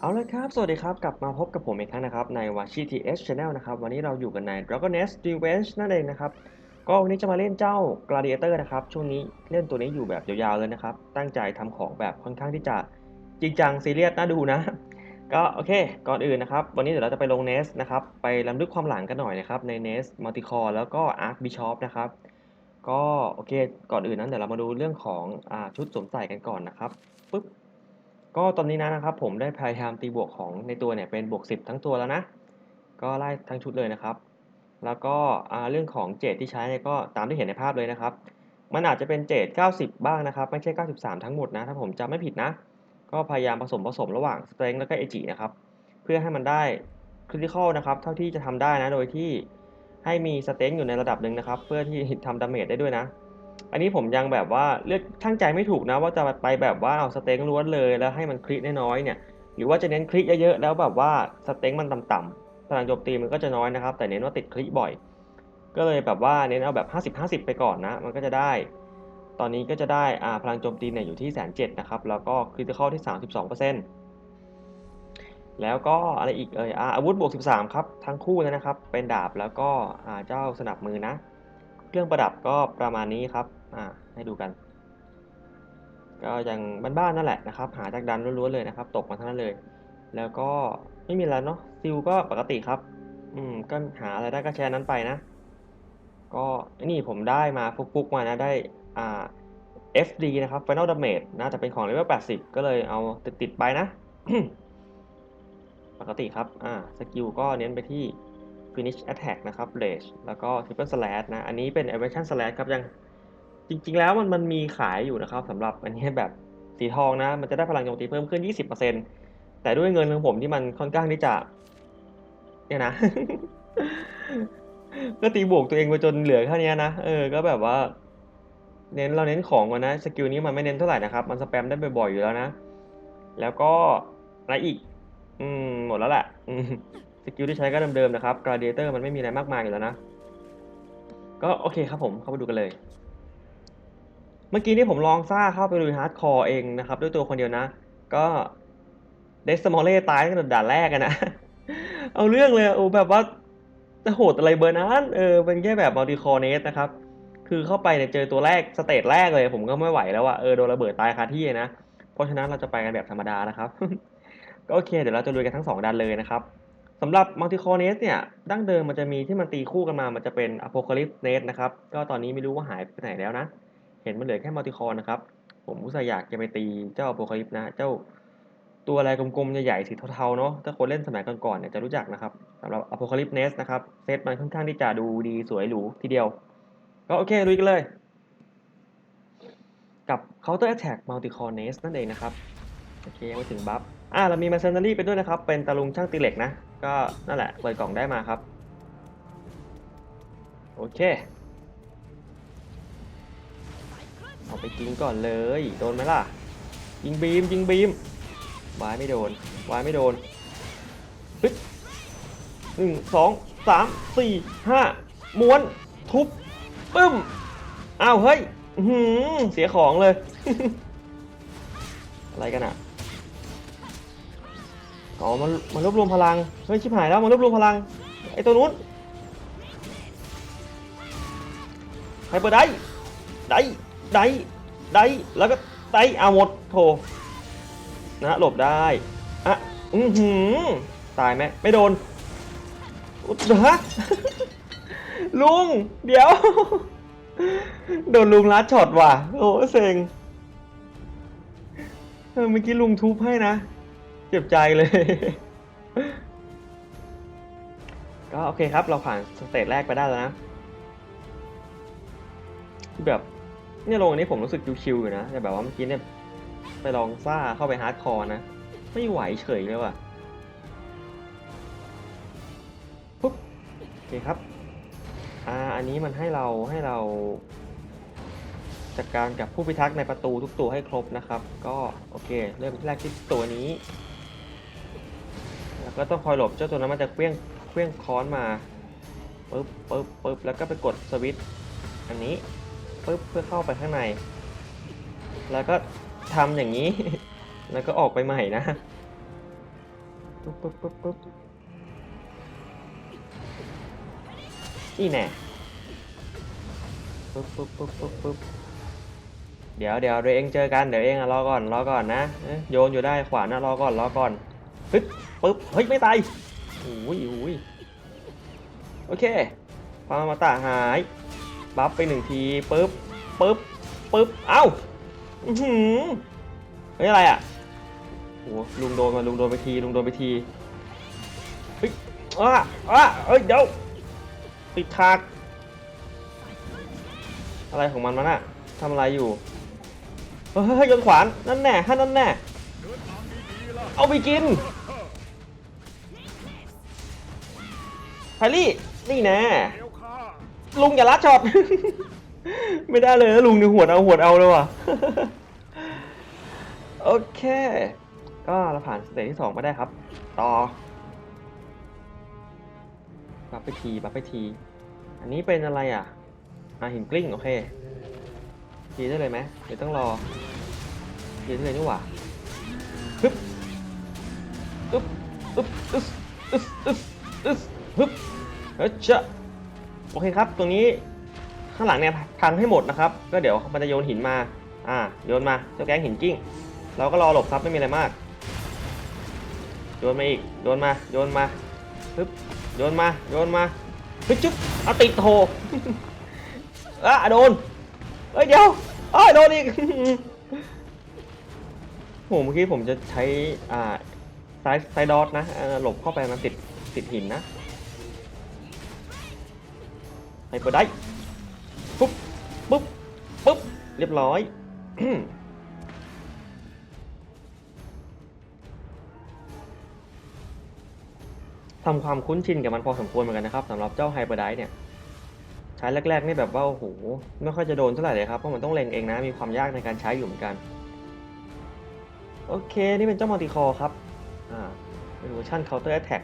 เอาเลยครับ สวัสดีครับ กลับมาพบกับผมอีกครั้งนะครับ ใน w a c h i TH Channel นะครับ วันนี้เราอยู่กันใน Dragon Nest Revenge นั่นเองนะครับ ก็วันนี้จะมาเล่นเจ้า Gladiator นะครับ ช่วงนี้เล่นตัวนี้อยู่แบบยาวๆเลยนะครับ ตั้งใจทำของแบบค่อนข้างที่จะจริงจังซีเรียสน่าดูนะ ก็โอเค ก่อนอื่นนะครับ วันนี้เดี๋ยวเราจะไปลง Nest นะครับ ไปลำลึกความหลังกันหน่อยนะครับ ใน Nest Multicore แล้วก็ Arc Bishop นะครับ ก็โอเค ก่อนอื่นนั้นเดี๋ยวเรามาดูเรื่องของอชุดสวมใส่กันก่อนนะครับปึ๊บ ก็ตอนนี้นะนะครับผมได้พยายามตีบวกของในตัวเนี่ยเป็นบวก 10 ทั้งตัวแล้วนะ ก็ไล่ทั้งชุดเลยนะครับ แล้วก็เรื่องของเจดที่ใช้เนี่ยก็ตามที่เห็นในภาพเลยนะครับ มันอาจจะเป็นเจด90 บ้างนะครับ ไม่ใช่ 93 ทั้งหมดนะ ถ้าผมจำไม่ผิดนะ ก็พยายามผสมผสมระหว่างสเตร n งแล้วก็เอจินะครับ เพื่อให้มันได้คริติคอลนะครับ เท่าที่จะทำได้นะ โดยที่ให้มีสเต n งอยู่ในระดับหนึ่งนะครับ เพื่อที่ทำดาเมจได้ด้วยนะ อันนี้ผมยังแบบว่าเลือกช่างใจไม่ถูกนะว่าจะไปแบบว่าเอาสเต็งล้วนเลยแล้วให้มันคลิกน้อยๆเนี่ย หรือว่าจะเน้นคลิกเยอะๆแล้วแบบว่าสเต็งมันต่ำๆพลังโจมตีมันก็จะน้อยนะครับ แต่เน้นว่าติดคลิกบ่อย ก็เลยแบบว่าเน้นเอาแบบ 50-50 ไปก่อนนะ มันก็จะได้ ตอนนี้ก็จะได้อ่าพลังโจมตีเนี่ยอยู่ที่แสนเจ็ดนะครับแล้วก็คริติคอลที่ 32%แล้วก็อะไรอีกเอ่ยอาอาวุธบวก 13 ครับทั้งคู่เลยนะครับ เป็นดาบแล้วก็อ่าเจ้าสนับมือนะ เครื่องประดับก็ประมาณนี้ครับอ่าให้ดูกัน ก็ยังบ้านๆนั่นแหละนะครับ หาจากดันล้วนๆเลยนะครับ ตกมาทั้งนั้นเลย แล้วก็ไม่มีอะไรเนาะซิลก็ปกติครับ อืมก็หาอะไรได้ก็แชร์นั้นไปนะ ก็นี่ผมได้มาฟุกๆมานะได้อ่า FD นะครับ Final Damage น่าจะเป็นของเลเวล80 ก็เลยเอาติดๆไปนะ ปกติครับ อ่า สกิลก็เน้นไปที่ finish attack นะครับ rage แล้วก็ triple slash นะ อันนี้เป็น evasion slash ครับยังจริง ๆ แล้วมันมันมีขายอยู่นะครับสำหรับอันนี้แบบสีทองนะ มันจะได้พลังโจมตีเพิ่มขึ้น 20%แต่ด้วยเงินของผมที่มันค่อนข้างที่จะเนี่ยนะ ก็ตีบวกตัวเองไปจนเหลือแค่นี้นะ เออ ก็แบบว่า เน้นเราเน้นของก่อนนะ สกิลนี้มันไม่เน้นเท่าไหร่นะครับ มันสแปมได้บ่อยๆอยู่แล้วนะ แล้วก็อะไรอีก อืม หมดแล้วแหละ สกิลที่ใช้ก็เดิมๆนะครับ Gladiator มันไม่มีอะไรมากมายอยู่แล้วนะ ก็โอเคครับผมเข้าไปดูกันเลย เมื่อกี้นี่ผมลองซ่าเข้าไปลุยฮาร์ดคอร์เองนะครับ ด้วยตัวคนเดียวนะ ก็เดสมอลเล่ตายตั้งแต่ด่านแรกนะ เอาเรื่องเลยโอ้แบบว่าจะโหดอะไรเบอร์นั้น เออเป็นแค่แบบมัลติคอร์เนสนะครับ คือเข้าไปเนี่ยเจอตัวแรกสเตจแรกเลยผมก็ไม่ไหวแล้วอะเออโดนระเบิดตายคาที่นะ เพราะฉะนั้นเราจะไปกันแบบธรรมดานะครับ ก็โอเค เดี๋ยวเราจะลุยกันทั้งสองดันเลยนะครับ สำหรับมัลติคอร์เนสเนี่ยดั้งเดิมมันจะมีที่มันตีคู่กันมา มันจะเป็นอ p o c a l y p s e Nest นะครับ ก็ตอนนี้ไม่รู้ว่าหายไปไหนแล้วนะ เห็นมันเหลือแค่มัลติคอร์นะครับ ผมอุตส่าห์อยากจะไปตีเจ้าอ p o c a l y p s นะ เจ้าตัวอะไรกลมๆใหญ่ๆสีเทาๆเนาะ ถ้าคนเล่นสมัยก่อนๆเนี่ยจะรู้จักนะครับสำหรับ a p o c a l y p s Nest นะครับ เซตมันค่อนข้างที่จะดูดีสวยหรูทีเดียว ก็โอเคลุยกันเลย กับ Counter Attack Multicore Nest นั่นเองนะครับ โอเคยังไม่ถึงบัฟ อ่าเรามี Mercenary ไปด้วยนะครับ เป็นตะลุงช่างตีเหล็กนะ ก็นั่นแหละ เปิดกล่องได้มาครับ โอเค เอาไปกินก่อนเลย โดนไหมล่ะ ยิงบีม ยิงบีม วายไม่โดน วายไม่โดนปึ๊บหนึ่งสองสามสี่ห้าม้วน ทุบ ปึ้ม อ้าว เฮ้ย เสียของเลย อะไรกันอะ อ๋อมันมันรวบรวมพลังเฮ้ยชิบหายแล้วมันรวบรวมพลังไอตัวนู้นไฮเปอร์ได้ได้ได้ได้แล้วก็ได้เอาหมดโถนะหลบได้อะอือหือตายไหมไม่โดนอุ๊ยฮะลุง เดี๋ยว โดนลุงลัดช็อตว่ะ โอ้เซ็งเมื่อกี้ลุงทุบให้นะ เจ็บใจเลย ก็โอเคครับเราผ่านสเตจแรกไปได้แล้วนะแบบเนี่ยลงอันนี้ผมรู้สึกชิวๆอยู่นะแต่แบบว่าเมื่อกี้เนี่ยไปลองซ่าเข้าไปฮาร์ดคอร์นะ ไม่ไหวเฉยเลยว่ะปุ๊บโอเคครับอ่าอันนี้มันให้เราให้เราจัดการกับผู้พิทักษ์ในประตูทุกตัวให้ครบนะครับ ก็โอเค เริ่มแรกที่ตัวนี้ แล้วก็ต้องคอยหลบเจ้าตัวนั้นมันจะเคลี้ยงเคลี้ยงค้อนมาปึ๊บปึ๊บปึ๊บแล้วก็ไปกดสวิตช์อันนี้ปึ๊บเพื่อเข้าไปข้างใน แล้วก็ทำอย่างนี้ แล้วก็ออกไปใหม่นะปุ๊บปุ๊บปุ๊บปุ๊บนี่แน่ปุ๊บปุ๊บปุ๊บปุ๊บปุ๊บเดี๋ยวเดี๋ยวเดี๋ยวเองเจอกันเดี๋ยวเองอะรอก่อนรอก่อนนะเอ๊ะโยนอยู่ได้ขวานะรอก่อนรอก่อน ปึ๊บปึ๊บ เฮ้ย ไม่ตายโอ้ยโอ้ยโอเคพามาตาหาย บัฟไปหนึ่งทีปึ๊บปึ๊บปึ๊บ เอ้าอื้อหือเฮ้ย อะไรอะโอ้ลุงโดนมาลุงโดนไปทีลุงโดนไปที เฮ้ยอ้าอ้าเฮ้ย เดี๋ยวติดทาก อะไรของมันมันอะทำอะไรอยู่ เฮ้ยเฮ้ยโยนขวาน นั่นแน่ฮะนั่นแน่ เอาไปกินไพลี่ นี่แน่ลุงอย่าลัดช็อต ไม่ได้เลยนะลุงเนี่ยหวดเอาหวดเอาเลยว่ะ โอเค ก็เราผ่านสเตจที่สองมาได้ครับ ต่อบัฟไปทีบัฟไปที อันนี้เป็นอะไรอะอาหินกลิ้ง โอเค ทีได้เลยไหมเดี๋ยวต้องรอทีได้เลยนี่หว่า อึ๊บอึ๊บอึ๊บอึ๊บอึ๊บอึ๊บฮึบเฮ้ยเจ้าโอเคครับ ตรงนี้ข้างหลังเนี่ยพังให้หมดนะครับ ก็เดี๋ยวมันจะโยนหินมา อ่า โยนมาเจ้าแก๊งหินกิ้ง เราก็รอหลบครับไม่มีอะไรมาก โยนมาอีก โยนมา โยนมาปึ๊บโยนมา โยนมาปึ๊บจุ๊บเอาติดโถอะโดนเฮ้ยเดี๋ยวเอ้ยโดนอีกโหเมื่อกี้ผมจะใช้อ่า ซส์ไซดอทนะเออหลบเข้าไปมันติดติดหินนะให้เปิดได้ปุ๊บปุ๊บปุ๊บเรียบร้อยทำความคุ้นชินกับมันพอสมควรเหมือนกันนะครับสำหรับเจ้าไฮเปอร์ไดเนี่ย ใช้แรกๆนี่แบบว่าโอ้โหไม่ค่อยจะโดนเท่าไหร่เลยครับ เพราะมันต้องเล็งเองนะ มีความยากในการใช้อยู่เหมือนกัน โอเค นี่เป็นเจ้ามัลติคอร์ครับ อ่าเป็นเวอร์ชัน Counter Attack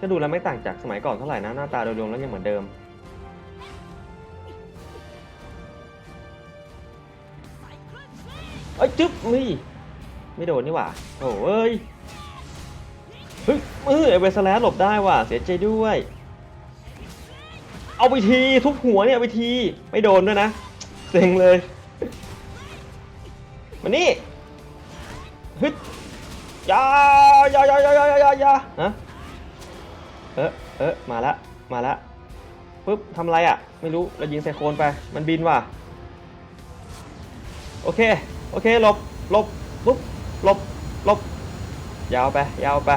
ก็ดูแล้วไม่ต่างจากสมัยก่อนเท่าไหร่นะ หน้าตาโดยรวมแล้วยังเหมือนเดิม เอ้ย จึ๊บม่ไม่โดนนี่หว่าโอ้เอ้ยเฮ้ยเออเวสแลสหลบได้ว่ะ เสียใจด้วย เอาไปที ทุบหัวเนี่ย ไปที ไม่โดนด้วยนะ เซ็งเลย มานี่ ฮึดยายายายายายายาฮะเออเออมาละมาละปุ๊บทำอะไรอะ ไม่รู้เรายิงไซโคนไป มันบินว่ะ โอเค โอเค หลบ หลบ ปุ๊บ หลบ หลบ ยาวไป ยาวไป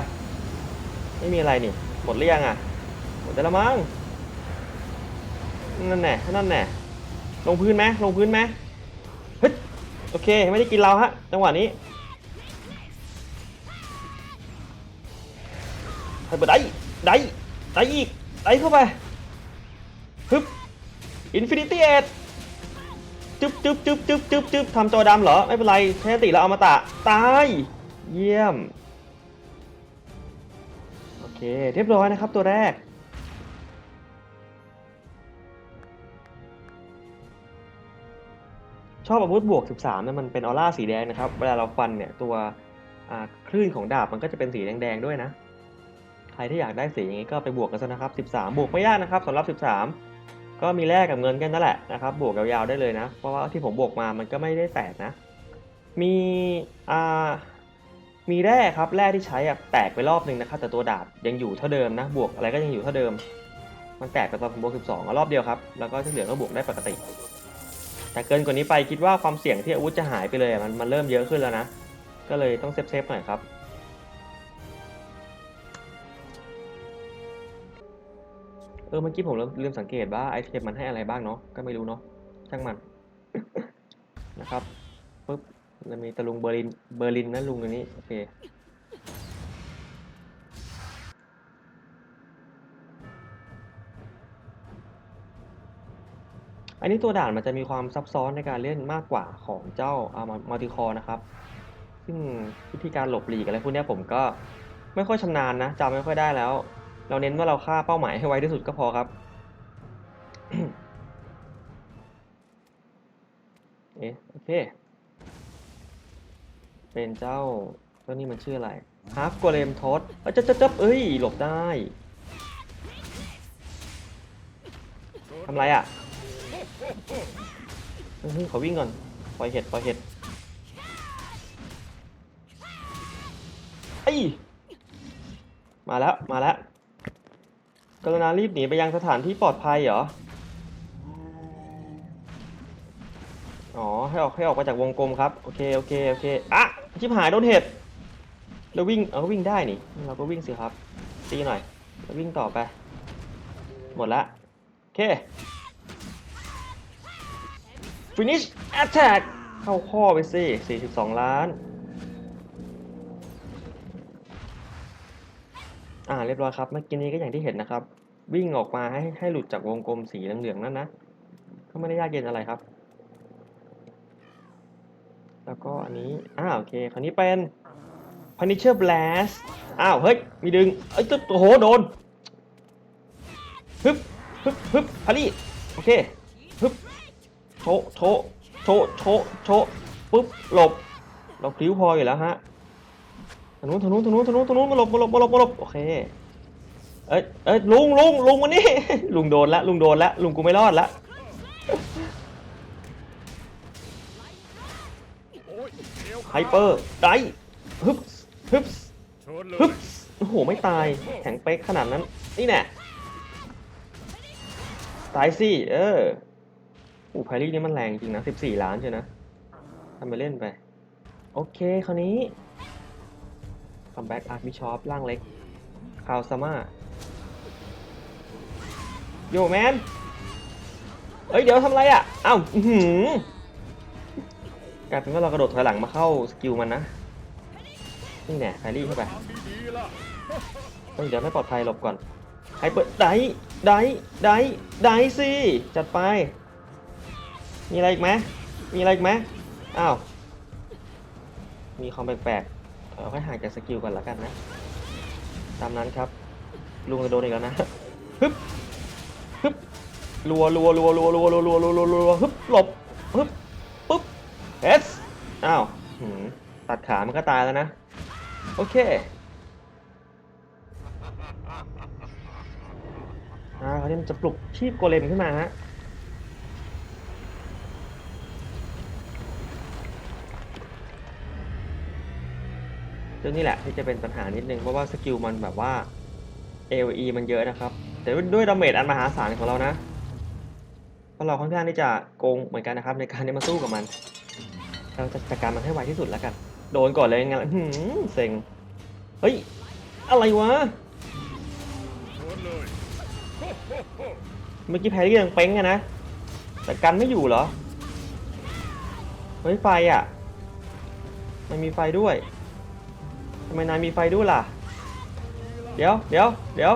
ไม่มีอะไรนี่ หมดหรือยังอะ หมดแต่ละมั้ง นั่นแน่นั่นแน่ลงพื้นไหมลงพื้นไหมเฮ้ย โอเค ไม่ได้กินเราฮะ จังหวะนี้ ให้เปิดได้ได้ได้อีกได้เข้าไปฮึบอินฟินิตี้เอ็ดจึ๊บจึ๊บจึ๊บจึ๊บจึ๊บจึ๊บทำจอดำเหรอ ไม่เป็นไรแค่ติแล้วเอามาตะ ตาย เยี่ยม โอเค เรียบร้อยนะครับตัวแรกชอบอาวุธบวก 13เนี่ยมันเป็นออร่าสีแดงนะครับ เวลาเราฟันเนี่ย ตัวคลื่นของดาบมันก็จะเป็นสีแดง ๆ ด้วยนะ ใครที่อยากได้สีอย่างนี้ก็ไปบวกกันซะนะครับ 13 บวกไม่ยากนะครับสำหรับ 13 ก็มีแลกกับเงินกันนั่นแหละนะครับ บวกยาวๆได้เลยนะ เพราะว่าที่ผมบวกมามันก็ไม่ได้แตกนะ มีอ่ามีแร่ครับแร่ที่ใช้อะแตกไปรอบหนึ่งนะครับแต่ตัวดาบยังอยู่เท่าเดิมนะ บวกอะไรก็ยังอยู่เท่าเดิม มันแตกไปตอนผมบวก 12อะรอบเดียวครับแล้วก็ที่เหลือก็บวกได้ปกติ แต่เกินกว่านี้ไปคิดว่าความเสี่ยงที่อาวุธจะหายไปเลยมันมันเริ่มเยอะขึ้นแล้วนะ ก็เลยต้องเซฟๆหน่อยครับ เออเมื่อกี้ผมลืมสังเกตว่าไอเทมมันให้อะไรบ้างเนาะก็ไม่รู้เนาะช่างมันนะครับปุ๊บมันมีตะลุงเบอร์ลินเบอร์ลินนะลุงอันนี้โอเคอันนี้ตัวด่านมันจะมีความซับซ้อนในการเล่นมากกว่าของเจ้าอามัลติคอนะครับ ซึ่งวิธีการหลบหลีกอะไรพวกนี้ผมก็ไม่ค่อยชำนาญนะจำไม่ค่อยได้แล้ว เราเน้นว่าเราฆ่าเป้าหมายให้ไวที่สุดก็พอครับ เอ๊ะโอเค เป็นเจ้าเจ้านี่มันชื่ออะไรฮาร์ฟโกเลมทอสเอ้ยจับจับจับเอ้ย หลบได้ทำไรอะเฮ้ยขอวิ่งก่อน ปล่อยเห็ด ปล่อยเห็ดไอ้มาแล้ว มาแล้ว กรุณารีบหนีไปยังสถานที่ปลอดภัยเหรอ อ๋อ ให้ออกให้ออกมาจากวงกลมครับ โอเค โอเค โอเค อะ ชิบหายโดนเห็ดเราวิ่ง เอาวิ่งได้นี่ เราก็วิ่งสิครับ ตีหน่อยแล้ววิ่งต่อไป หมดละ โอเค finish attack เข้าข้อไปสิ 42 ล้าน อ่าเรียบร้อยครับเมื่อกี้นี้ก็อย่างที่เห็นนะครับ วิ่งออกมาให้ให้หลุดจากวงกลมสีเหลืองๆนั่นนะก็ไม่ได้ยากเย็นอะไรครับ แล้วก็อันนี้อ่าวโอเคคราวนี้เป็น Punisher Blast อ้าว เฮ้ย มีดึง เอ้ยตุ๊ดโอ้โห โดนฮึบฮึบฮึบพารี่โอเคฮึบโชโชโชโชโชปุ๊บ หลบ เราพลิ้วพออยู่แล้วฮะ ทางนู้นทางนู้นทางนู้นทางนู้นทางนู้นมาหลบมาหลบมาหลบมาหลบโอเคเอ้ยเอ้ยลุงลุงลุงมานี่ ลุงโดนละลุงโดนละลุงกูไม่รอดละไฮเปอร์ไดฮึบฮึบฮึบโอ้โหไม่ตายแข็งเป๊กขนาดนั้น นี่แน่ตายสิเอออู้ไพรี่นี่มันแรงจริงนะ 14 ล้านใช่นะทำไปเล่นไป โอเค คราวนี้ คัมแบ็กอาร์มิชอปร่างเล็กคาวซาม่าโยแมนเอ้ยเดี๋ยวทำไรอะอ้าวหือกลายเป็นว่าเรากระโดดถอยหลังมาเข้าสกิลมันนะนี่แน่ไพรี่เข้าไปะเฮ้ยเดี๋ยวไม่ปลอดภัยหลบก่อนไฮเปิดไดไดไดไดสิจัดไป มีอะไรอีกไหมมีอะไรอีกไหมอ้าวมีคอมแปลกๆ เอาให้ห่างจากสกิลก่อนละกันนะ ตามนั้นครับ ลุงจะโดนอีกแล้วนะฮึบฮึบรัวรัวรัวรัวรัวรัวรัวรัวรัวรัวฮึบหลบฮึบปุ๊บเอสอ้าวหืมตัดขามันก็ตายแล้วนะ โอเคอ่าคราวนี้มันจะปลุกชีพโกเลมขึ้นมาฮะ เรื่องนี้แหละที่จะเป็นปัญหานิดนึงเพราะว่าสกิลมันแบบว่า AOE มันเยอะนะครับ แต่ด้วยดาเมจอันมหาศาลของเรานะเพราะเราค่อนข้างที่จะโกงเหมือนกันนะครับในการที่มาสู้กับมัน เราจะจัดการมันให้ไวที่สุดแล้วกัน โดนก่อนเลยงั้นหืมเซ็งเฮ้ยอะไรวะเมื่อกี้แพรรี่ยังเป้งอะนะแต่กันไม่อยู่เหรอเฮ้ยไฟอะ มันมีไฟด้วย ทำไมนายมีไฟด้วยล่ะ เดี๋ยวเดี๋ยวเดี๋ยว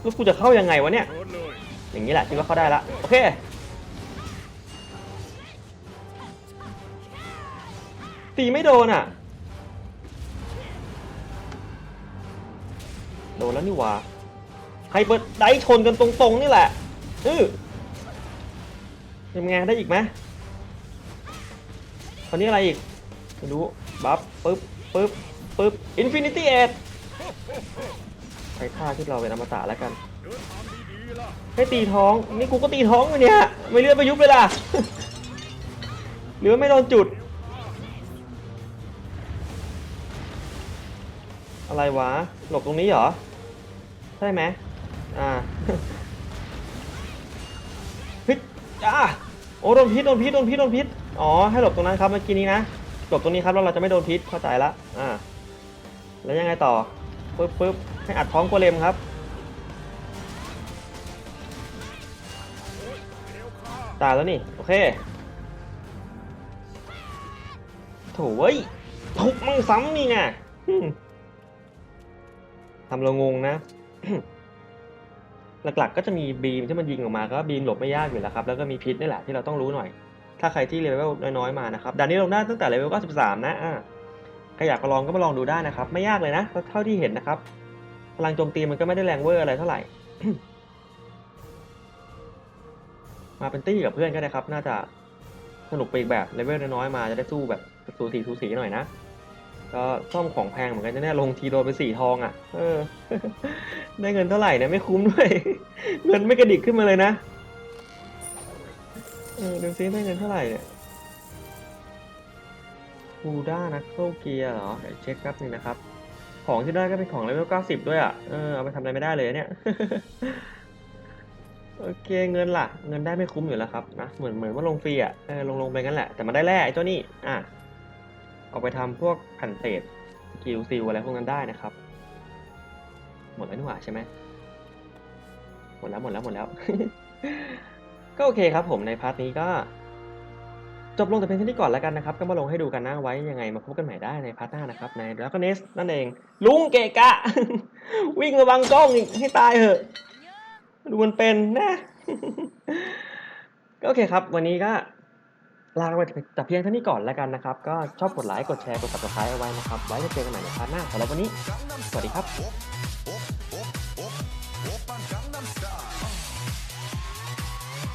แล้วกูจะเข้ายังไงวะเนี่ย อย่างนี้แหละคิดว่าเข้าได้ละ โอเค ตีไม่โดนอะ โดนแล้วนี่หว่าไฮเปิดไดชนกันตรงๆนี่แหละ อือยังไงได้อีกไหมคราวนี้อะไรอีก ไม่รู้ บัฟปึ๊บปึ๊บปึ๊บอินฟินิตี้เอ็ดใช้ท่าที่เราเป็นอมตะแล้วกันให้ตีท้อง นี่กูก็ตีท้องอยู่เนี่ย ไม่เลือดไปยุบเลยล่ะ หรือว่าไม่โดนจุด อะไรวะ หลบตรงนี้เหรอ ใช่ไหมอ่าเฮ้ยอ่าโอ้โดนพิษโดนพิษโดนพิษโดนพิษ อ๋อ ให้หลบตรงนั้นครับเมื่อกี้นี้นะ หลบตรงนี้ครับแล้วเราจะไม่โดนพิษเข้าใจละอ่าแล้วยังไงต่อปึ๊บปึ๊บให้อัดท้องโกเลมครับตายแล้วนี่ โอเคโถเว้ยทุกมั่งซ้ำนี่ไงทำเรางงนะ หลักๆก็จะมีบีมที่มันยิงออกมาก็บีมหลบไม่ยากอยู่แล้วครับ แล้วก็มีพิษนี่แหละที่เราต้องรู้หน่อย ถ้าใครที่เลเวลน้อยๆมานะครับด่านนี้ลงได้ตั้งแต่เลเวล93 นะอ่าใครอยากมาลองก็มาลองดูได้นะครับ ไม่ยากเลยนะเท่าที่เห็นนะครับพลังโจมตีมันก็ไม่ได้แรงเวอร์อะไรเท่าไหร่ มาเป็นตี้กับเพื่อนก็ได้ครับ น่าจะสนุกไปอีกแบบเลเวลน้อยๆมาจะได้สู้แบบสูสีสูสีหน่อยนะก็ซ่อมของแพงเหมือนกันจะเนี่ยลงทีโดนไปสี่ทองอะ เออ ได้เงินเท่าไหร่เนี่ยไม่คุ้มด้วย เงินไม่กระดิกขึ้นมาเลยนะ ออดูซิได้เงินเท่าไหร่เนี่ยบูด้านักโซเกียร์เหรอเดี๋ยวเช็คแป๊บนึงนะครับ ของที่ได้ก็เป็นของเลเวล90 ด้วยอะ เออเอาไปทำอะไรไม่ได้เลยเนี่ย โอเคเงินล่ะ เงินได้ไม่คุ้มอยู่แล้วครับนะ เหมือนเหมือนว่าลงฟรีอะ เออลงลงไปงั้นแหละ แต่มันได้แร่ไอ้เจ้านี่อะ เอาไปทำพวกแผ่นเศษสกิลซิลอะไรพวกนั้นได้นะครับ หมดแล้วนี่หว่าใช่ไหม หมดแล้วหมดแล้วหมดแล้ว ก็โอเคครับผมในพาร์ทนี้ก็ จบลงแต่เพียงเท่านี้ก่อนแล้วกันนะครับ ก็มาลงให้ดูกันนะไว้ยังไงมาพบกันใหม่ได้ในพาร์ทหน้านะครับใน Dragon Nest นั่นเอง ลุงเกะกะ วิ่งระวังกล้องอีกให้ตายเหอะ ดูมันเป็นนะก็โอเคครับ วันนี้ก็ลาไปแต่เพียงเท่านี้ก่อนแล้วกันนะครับ ก็ชอบกดไลค์กดแชร์กด subscribe เอาไว้นะครับ ไว้จะเจอกันใหม่ในพาร์ทหน้าสำหรับวันนี้ สวัสดีครับ